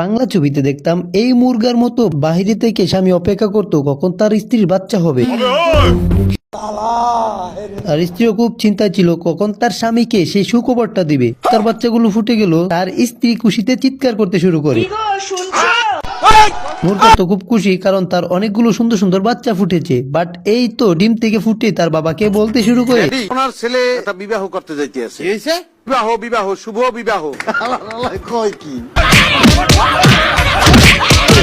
বাংলা ছবিতে দেখতাম এই মুরগার মতো বাহিরে থেকে স্বামী অপেক্ষা করতো, কখন তার স্ত্রীর বাচ্চা হবে। তার স্ত্রীও খুব চিন্তায় ছিল, কখন তার স্বামীকে সেই সুখবরটা দিবে। তার বাচ্চাগুলো ফুটে গেল, তার স্ত্রী খুশিতে চিৎকার করতে শুরু করে। মুরগা তো খুব খুশি কারণ তার অনেকগুলো সুন্দর সুন্দর বাচ্চা ফুটেছে। বাট এই তো ডিম থেকে ফুটে তার বাবাকে বলতে শুরু করে। ওনার ছেলে একটা বিবাহ করতে যাইতে আছে। বিবাহ বিবাহ শুভ বিবাহ। কয় কি?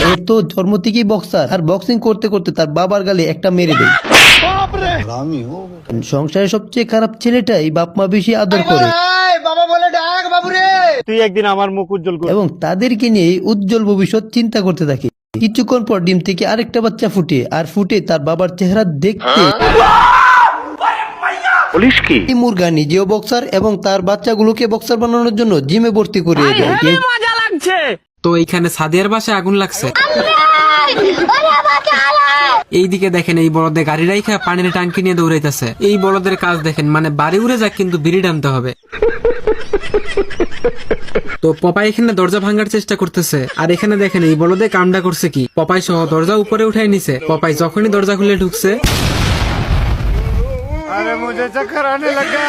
ও তো জন্ম থেকেই বক্সার আর বক্সিং করতে করতে তার বাবার গালে একটা মেরে দেয়। সংসারের সবচেয়ে খারাপ ছেলেটাই বাপ মা বেশি আদর করে। তুই একদিন আমার মুখ উজ্জ্বল এবং তাদেরকে নিয়ে উজ্জ্বল ভবিষ্যৎ চিন্তা করতে থাকে। কিছুক্ষণ পর ডিম থেকে আরেকটা বাচ্চা ফুটে আর ফুটে তার বাবার চেহারা দেখতে এই মুরগা নিজেও বক্সার এবং তার বাচ্চাগুলোকে বক্সার বানানোর জন্য জিমে ভর্তি করিয়ে দেয়। তো এইখানে সাদিয়ার বাসায় আগুন লাগছে? এইদিকে দেখেন এই বলদে গাড়ি রাইখা পানির টাঙ্কি নিয়ে দৌড়াইতেছে। এই বলদের কাজ দেখেন মানে বাড়ি উড়ে যাক কিন্তু বিড়ি টানতে হবে। তো পপাই এখানে দরজা ভাঙার চেষ্টা করতেছে। আর এখানে দেখেন এই বলদে কামডা করছে কি? পপাই সহ দরজা উপরে উঠাই নিছে। পপাই যখনই দরজা খুলে ঢুকছে আরে মুঝে চক্কর আনে লাগা।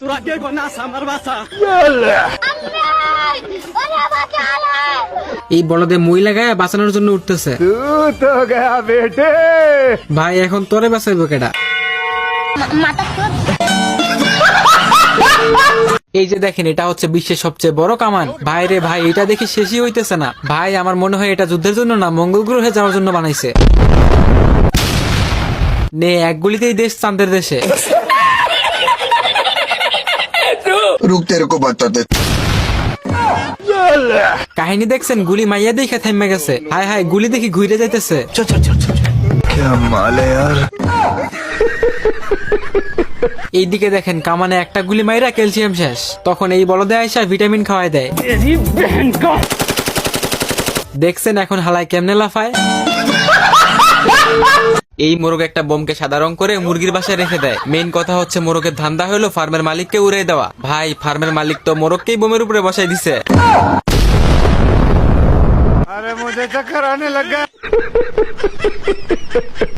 তোরা কে কোনা সামার বাসা। এই বলদে মহিলা লাগায় বাঁচানোর জন্য উঠতেছে ভাই এখন তোরে বাঁচাইব কেটা এই যে দেখেন এটা হচ্ছে বিশ্বের সবচেয়ে বড় কামান ভাই রে ভাই এটা দেখে শেষই হইতেছে না ভাই আমার মনে হয় এটা যুদ্ধের জন্য না মঙ্গল গ্রহে যাওয়ার জন্য বানাইছে নে এক গুলিতেই দেশ চান্দের দেশে রুখ তেরে কাহিনী দেখছেন গুলি মাইয়া দেখে থেমে গেছে। হাই হায় গুলি দেখি ঘুরে যাইতেছে। এইদিকে দেখেন কামানে একটা গুলি মাইরা ক্যালসিয়াম শেষ। তখন এই বলদে আয়সা ভিটামিন খাওয়াই দেয়। দেখছেন এখন হালায় কেমনে লাফায়? এই মোরগ একটা বোমকে সাদা রং করে মুরগির বাসায় রেখে দেয়। মেইন কথা হচ্ছে মোরগের ধান্দা হলো ফার্মের মালিককে উড়ে দেওয়া। ভাই ফার্মের মালিক তো মোরগকেই বোমের উপরে বসাই দিছে।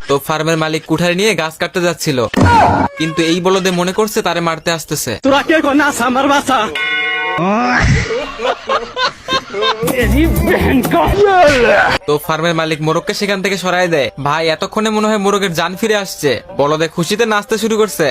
তো ফার্মের মালিক কুঠারি নিয়ে গাছ কাটতে যাচ্ছিল। কিন্তু এই বলদে মনে করছে তারে মারতে আসতেছে। তোরা কে কোনা সামার বাসা? তো ফার্মের মালিক মোরগকে সেখান থেকে সরাই দেয়। ভাই, এতক্ষণে মনে হয় মোরগের জান ফিরে আসছে। বলদে খুশিতে নাচতে শুরু করছে।